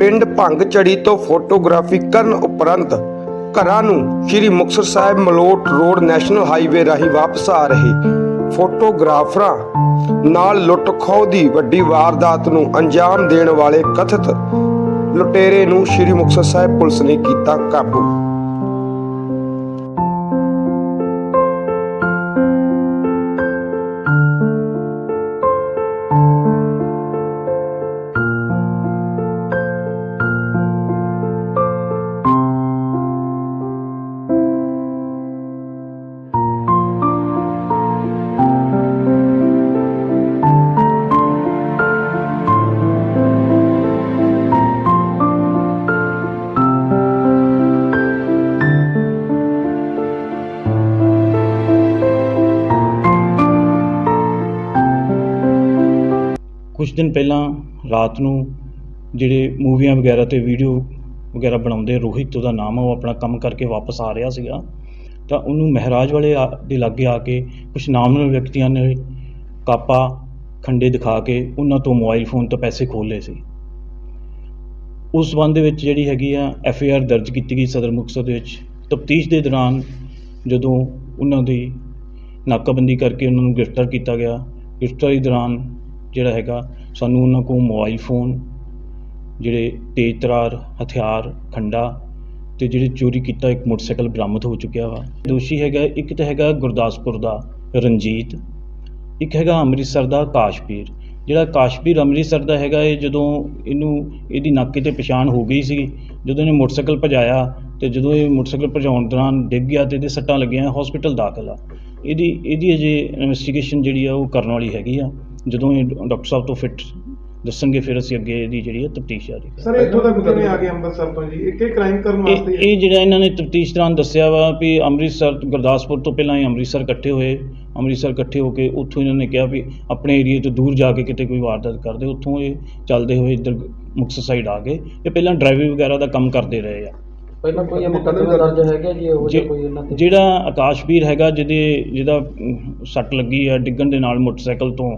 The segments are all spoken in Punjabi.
ਪਿੰਡ ਭੰਗ ਚੜੀ ਤੋਂ ਫੋਟੋਗ੍ਰਾਫੀ ਕਰਨ ਉਪਰੰਤ ਘਰਾਂ ਨੂੰ Shri Muktsar Sahib Malout road national highway ਰਾਹੀਂ ਵਾਪਸ ਆ ਰਹੇ ਫੋਟੋਗ੍ਰਾਫਰਾਂ ਨਾਲ ਲੁੱਟ ਖੋਹ ਦੀ ਵੱਡੀ ਵਾਰਦਾਤ ਨੂੰ ਅੰਜਾਮ ਦੇਣ ਵਾਲੇ ਕਥਿਤ ਲੁਟੇਰੇ ਨੂੰ ਸ਼੍ਰੀ ਮੁਕਤਸਰ ਸਾਹਿਬ ਪੁਲਿਸ ਨੇ ਕੀਤਾ ਕਾਬੂ। ਕੁਛ ਦਿਨ ਪਹਿਲਾਂ ਰਾਤ ਨੂੰ ਜਿਹੜੇ ਮੂਵੀਆਂ ਵਗੈਰਾ ਅਤੇ ਵੀਡੀਓ ਵਗੈਰਾ ਬਣਾਉਂਦੇ ਰੋਹਿਤ, ਉਹਦਾ ਨਾਮ ਆ, ਉਹ ਆਪਣਾ ਕੰਮ ਕਰਕੇ ਵਾਪਸ ਆ ਰਿਹਾ ਸੀਗਾ। ਤਾਂ ਉਹਨੂੰ ਮਹਿਰਾਜ ਵਾਲੇ ਆ- ਦੇ ਲਾਗੇ ਆ ਕੇ ਕੁਛ ਨਾਮਨਲ ਵਿਅਕਤੀਆਂ ਨੇ ਕਾਪਾ, ਖੰਡੇ ਦਿਖਾ ਕੇ ਉਹਨਾਂ ਤੋਂ ਮੋਬਾਈਲ ਫੋਨ ਤੋਂ ਪੈਸੇ ਖੋਹ ਲਏ ਸੀ। ਉਸ ਸੰਬੰਧ ਦੇ ਵਿੱਚ ਜਿਹੜੀ ਹੈਗੀ ਆ ਐਫ ਆਈ ਆਰ ਦਰਜ ਕੀਤੀ ਗਈ ਸਦਰ ਮੁਕਤਸਰ ਦੇ ਵਿੱਚ। ਤਫਤੀਸ਼ ਦੇ ਦੌਰਾਨ ਜਦੋਂ ਉਹਨਾਂ ਦੀ ਨਾਕਾਬੰਦੀ ਕਰਕੇ ਉਹਨਾਂ ਨੂੰ ਗ੍ਰਿਫਤਾਰ ਕੀਤਾ ਗਿਆ, ਗ੍ਰਿਫਤਾਰੀ ਦੌਰਾਨ ਜਿਹੜਾ ਹੈਗਾ, ਸਾਨੂੰ ਉਹਨਾਂ ਕੋਲ ਮੋਬਾਈਲ ਫੋਨ ਜਿਹੜੇ ਤੇਜ਼ ਤਰਾਰ ਹਥਿਆਰ, ਖੰਡਾ ਤੇ ਜਿਹੜੇ ਚੋਰੀ ਕੀਤਾ ਇੱਕ ਮੋਟਰਸਾਈਕਲ ਬਰਾਮਦ ਹੋ ਚੁੱਕਿਆ ਵਾ। ਦੋਸ਼ੀ ਹੈਗਾ, ਇੱਕ ਤਾਂ ਹੈਗਾ ਗੁਰਦਾਸਪੁਰ ਦਾ ਰਣਜੀਤ, ਇੱਕ ਹੈਗਾ ਅੰਮ੍ਰਿਤਸਰ ਦਾ ਕਾਸ਼ਪੀਰ ਜਿਹੜਾ ਕਾਸ਼ਪੀਰ ਅੰਮ੍ਰਿਤਸਰ ਦਾ ਹੈਗਾ, ਇਹ ਜਦੋਂ ਇਹਨੂੰ, ਇਹਦੀ ਨਾਕੇ ਤੇ ਪਛਾਣ ਹੋ ਗਈ ਸੀ ਜਦੋਂ ਇਹਨੇ ਮੋਟਰਸਾਈਕਲ ਭਜਾਇਆ ਤੇ ਜਦੋਂ ਇਹ ਮੋਟਰਸਾਈਕਲ ਭਜਾਉਣ ਦੌਰਾਨ ਡਿੱਗ ਗਿਆ ਤੇ ਇਹਦੇ ਸੱਟਾਂ ਲੱਗੀਆਂ ਹਸਪੀਟਲ ਦਾਖਲ ਆ। ਇਹਦੀ ਇਹਦੀ ਅਜੇ ਇਨਵੈਸਟੀਗੇਸ਼ਨ ਜਿਹੜੀ ਆ ਉਹ ਕਰਨ ਵਾਲੀ ਹੈਗੀ ਆ। ਜਦੋਂ ਇਹ ਡਾਕਟਰ ਸਾਹਿਬ ਤੋਂ ਫਿੱਟ ਦੱਸਣਗੇ ਫਿਰ ਅਸੀਂ ਅੱਗੇ ਇਹਦੀ ਜਿਹੜੀ ਆ ਤਫਤੀਸ਼ ਜਾਰੀ ਕਰਾਂਗੇ। ਸਰ ਇੱਥੋਂ ਤੱਕ ਕਿਵੇਂ ਆ ਗਏ ਅੰਮ੍ਰਿਤਸਰ ਤੋਂ ਜੀ? ਇੱਕ ਹੀ ਕ੍ਰਾਈਮ ਕਰਨ ਇਹ ਵਾਸਤੇ ਇਹ ਜਿਹੜਾ ਇਹਨਾਂ ਨੇ ਤਫਤੀਸ਼ ਦੌਰਾਨ ਦੱਸਿਆ ਵਾ ਵੀ ਅੰਮ੍ਰਿਤਸਰ ਗੁਰਦਾਸਪੁਰ ਤੋਂ ਪਹਿਲਾਂ ਹੀ ਅੰਮ੍ਰਿਤਸਰ ਇਕੱਠੇ ਹੋਏ। ਅੰਮ੍ਰਿਤਸਰ ਇਕੱਠੇ ਹੋ ਕੇ ਉੱਥੋਂ ਇਹਨਾਂ ਨੇ ਕਿਹਾ ਵੀ ਆਪਣੇ ਏਰੀਏ ਤੋਂ ਦੂਰ ਜਾ ਕੇ ਕਿਤੇ ਕੋਈ ਵਾਰਦਾਤ ਕਰਦੇ ਉੱਥੋਂ ਇਹ ਚੱਲਦੇ ਹੋਏ ਇੱਧਰ ਮੁਕਤਸਰ ਸਾਈਡ ਆ ਗਏ ਇਹ ਪਹਿਲਾਂ ਡਰਾਈਵਿੰਗ ਵਗੈਰਾ ਦਾ ਕੰਮ ਕਰਦੇ ਰਹੇ ਆ। ਪਹਿਲਾਂ ਕੋਈ ਮੁਕੱਦਮਾ ਦਰਜ ਹੈਗਾ ਜੀ ਜੇ- ਕੋਈ ਇਹਨਾਂ ਤੇ? ਜਿਹੜਾ ਆਕਾਸ਼ਵੀਰ ਹੈਗਾ ਜਿਹਦੇ ਜਿਹਦਾ ਸੱਟ ਲੱਗੀ ਆ ਡਿੱਗਣ ਦੇ ਨਾਲ ਮੋਟਰਸਾਈਕਲ ਤੋਂ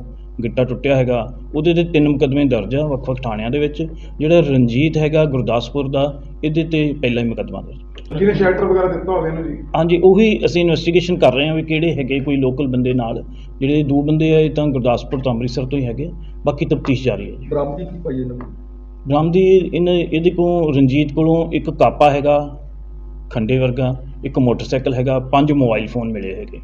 ਗਿੱਟਾ ਟੁੱਟਿਆ ਹੈਗਾ ਉਹਦੇ ਤੇ ਤਿੰਨ ਮੁਕੱਦਮੇ ਦਰਜ ਆ ਵੱਖ-ਵੱਖ ਥਾਣਿਆਂ ਦੇ ਵਿੱਚ ਜਿਹੜਾ ਰਣਜੀਤ ਹੈਗਾ ਗੁਰਦਾਸਪੁਰ ਦਾ ਇਹਦੇ ਤੇ ਪਹਿਲਾ ਹੀ ਮੁਕੱਦਮਾ ਦਰਜ। ਜਿਹਨੇ ਸ਼ੈਲਟਰ ਵਗੈਰਾ ਦਿੱਤਾ ਹੋਵੇ ਇਹਨੂੰ ਜੀ। ਹਾਂਜੀ ਉਹੀ ਅਸੀਂ ਇਨਵੈਸਟੀਗੇਸ਼ਨ ਕਰ ਰਹੇ ਹਾਂ ਵੀ ਕਿਹੜੇ ਹੈਗੇ ਕੋਈ ਲੋਕਲ ਬੰਦੇ ਨਾਲ ਜਿਹੜੇ ਦੋ ਬੰਦੇ ਆ ਇਹ ਤਾਂ ਗੁਰਦਾਸਪੁਰ ਤੋਂ ਅੰਮ੍ਰਿਤਸਰ ਤੋਂ ਹੀ ਹੈਗੇ ਬਾਕੀ ਤਫਤੀਸ਼ ਜਾਰੀ ਹੈ ਜੀ। ਬਰਾਮਦੀ ਕੀ ਪਾਈ ਇਹਨਾਂ ਨੂੰ? ਬਰਾਮਦੀ ਇਹਨੇ ਇਹਦੇ ਕੋਲ ਰਣਜੀਤ ਕੋਲੋਂ ਇੱਕ ਕਾਪਾ ਹੈਗਾ ਖੰਡੇ ਵਰਗਾ ਇੱਕ ਮੋਟਰਸਾਈਕਲ ਹੈਗਾ ਪੰਜ ਮੋਬਾਈਲ ਫੋਨ ਮਿਲੇ ਹੈਗੇ।